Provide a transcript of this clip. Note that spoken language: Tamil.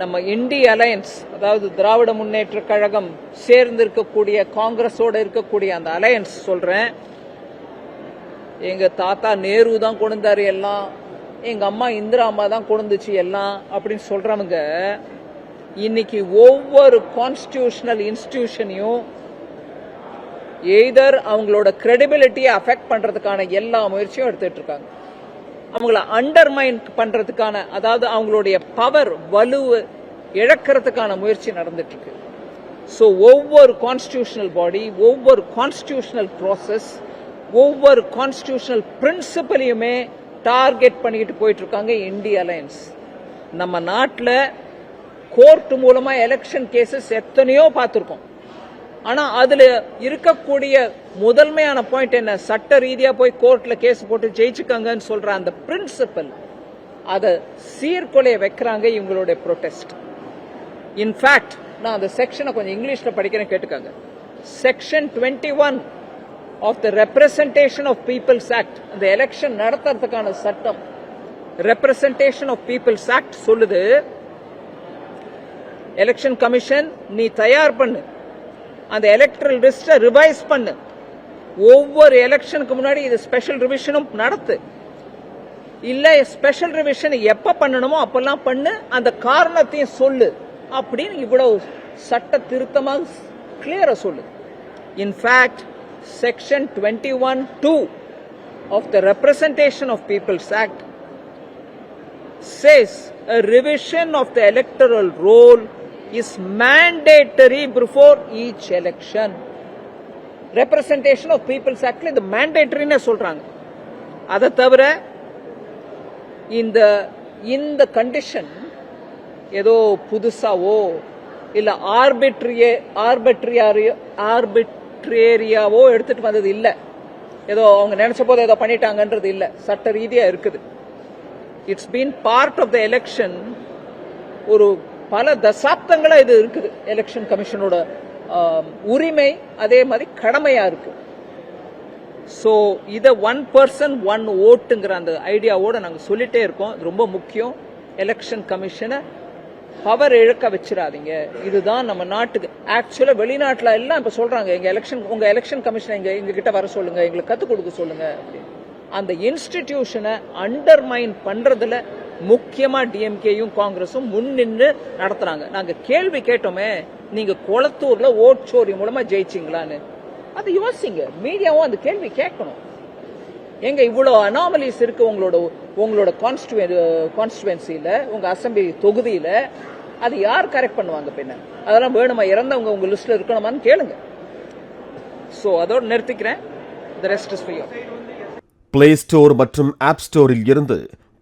நம்ம இண்டி அலையன்ஸ் அதாவது திராவிட முன்னேற்ற கழகம் சேர்ந்து இருக்கக்கூடிய காங்கிரஸோட இருக்கக்கூடிய அந்த அலையன்ஸ் சொல்கிறேன் எங்கள் தாத்தா நேரு தான் கொண்டாரு எல்லாம். எங்கள் அம்மா இந்திரா அம்மா தான் கொண்டுச்சு எல்லாம் அப்படின்னு சொல்கிறவங்க இன்னைக்கு ஒவ்வொரு கான்ஸ்டியூஷனல் இன்ஸ்டிடியூஷனையும் எய்தர் அவங்களோட கிரெடிபிலிட்டியை அஃபெக்ட் பண்ணுறதுக்கான எல்லா முயற்சியும் எடுத்துகிட்டு இருக்காங்க. அவங்கள அண்டர்மைன் பண்றதுக்கான அதாவது அவங்களுடைய பவர் வலுவை இழக்கிறதுக்கான முயற்சி நடந்துட்டு இருக்கு ஸோ ஒவ்வொரு கான்ஸ்டியூஷனல் பாடி ஒவ்வொரு கான்ஸ்டியூஷனல் ப்ராசஸ் ஒவ்வொரு கான்ஸ்டியூஷனல் பிரின்சிபலையுமே டார்கெட் பண்ணிக்கிட்டு போயிட்டு இருக்காங்க இந்திய அலையன்ஸ் நம்ம நாட்டில் கோர்ட் மூலமாக எலெக்ஷன் கேசஸ் எத்தனையோ பார்த்துருக்கோம். ஆனால் அதில் இருக்கக்கூடிய முதன்மையான பாயிண்ட் என்ன? சட்ட ரீதியாக போய் கோர்ட்டில் கேஸ் போட்டு ஜெயிச்சுக்கங்கன்னு சொல்கிற அந்த பிரின்சிபல் அதை சீர்குலைய வைக்கிறாங்க இவங்களுடைய ப்ரொட்டஸ்ட் இன்ஃபேக்ட் நான் அந்த செக்ஷனை கொஞ்சம் இங்கிலீஷில் படிக்கிறேன் கேட்டுக்காங்க. Section twenty one of the representation of people's act அந்த எலெக்ஷன் நடத்துறதுக்கான சட்டம் ரெப்ரசன்டேஷன் ஆஃப் பீப்புள்ஸ் ஆக்ட் சொல்லுது எலெக்ஷன் கமிஷன் நீ தயார் பண்ணு. அந்த எலக்ட்ரல் லிஸ்ட்டை ரிவைஸ் பண்ணு. ஒவ்வொரு எலெக்ஷனுக்கு முன்னாடி இது ஸ்பெஷல் ரிவிஷனும் நடத்து. இல்லை ஸ்பெஷல் ரிவிஷன் எப்போ பண்ணணுமோ அப்பெல்லாம் பண்ணு அந்த காரணத்தையும் சொல்லு அப்படின்னு இவ்வளவு சட்ட திருத்தமாக கிளியராக சொல்லு. In fact section twenty one two of the representation of people's act says a revision of the electoral roll is mandatory before each election. Representation of People's Act இது mandatoryன்னு சொல்றாங்க. அதை தவிர இந்த இந்த கண்டிஷன் ஏதோ புதுசாவோ இல்லை ஆர்பிட்ரியே ஆர்பிட்ரியாரியோ ஆர்பிட்ரேரியாவோ எடுத்துட்டு வந்தது இல்லை. ஏதோ அவங்க நினைச்ச போது ஏதோ பண்ணிட்டாங்கன்றது இல்லை. சட்ட ரீதியாக இருக்குது. It's been part of the election ஒரு பல தசாப்தங்களாக இது இருக்குது. எலெக்ஷன் கமிஷனோட உரிமை அதே மாதிரி கடமையாக இருக்கு. ஸோ இதை ஒன் பர்சன் ஒன் ஓட்டுங்கிற அந்த ஐடியாவோடு நாங்கள் சொல்லிட்டே இருக்கோம். இது ரொம்ப முக்கியம். எலெக்ஷன் கமிஷனை பவர் இழக்க வச்சிடாதீங்க. இதுதான் நம்ம நாட்டுக்கு ஆக்சுவலாக வெளிநாட்டில் எல்லாம் இப்போ சொல்கிறாங்க எங்கள் எலெக்ஷன் உங்கள் எலெக்ஷன் கமிஷன் இங்கே எங்கள் கிட்ட வர சொல்லுங்கள் எங்களுக்கு கற்றுக் கொடுக்க சொல்லுங்கள் அந்த இன்ஸ்டிடியூஷனை அண்டர்மைன் பண்ணுறதுல முக்கியமா டிஎம்கேயும் காங்கிரஸும் முன் நின்று நடத்துறாங்க. நாங்க கேள்வி கேட்டோமே நீங்க குளத்தூர்ல ஓட்சோரி மூலமா ஜெயிச்சிங்களான்னு. அது யோசிங்க. மீடியாவும் அந்த கேள்வி கேட்கணும். எங்க இவ்வளவு அனாமலிஸ் இருக்கு உங்களோட உங்களோட கான்ஸ்டுவன்சில உங்க அசம்பிளி தொகுதியில. அது யார் கரெக்ட் பண்ணுவாங்க பின்ன? அதெல்லாம் வேணுமா? இறந்தவங்க உங்க லிஸ்ட்ல இருக்கணுமான்னு கேளுங்க. சோ அதோட நிறுத்திக்கிறேன். The rest is for play store மற்றும் ஆப் ஸ்டோரில் இருந்து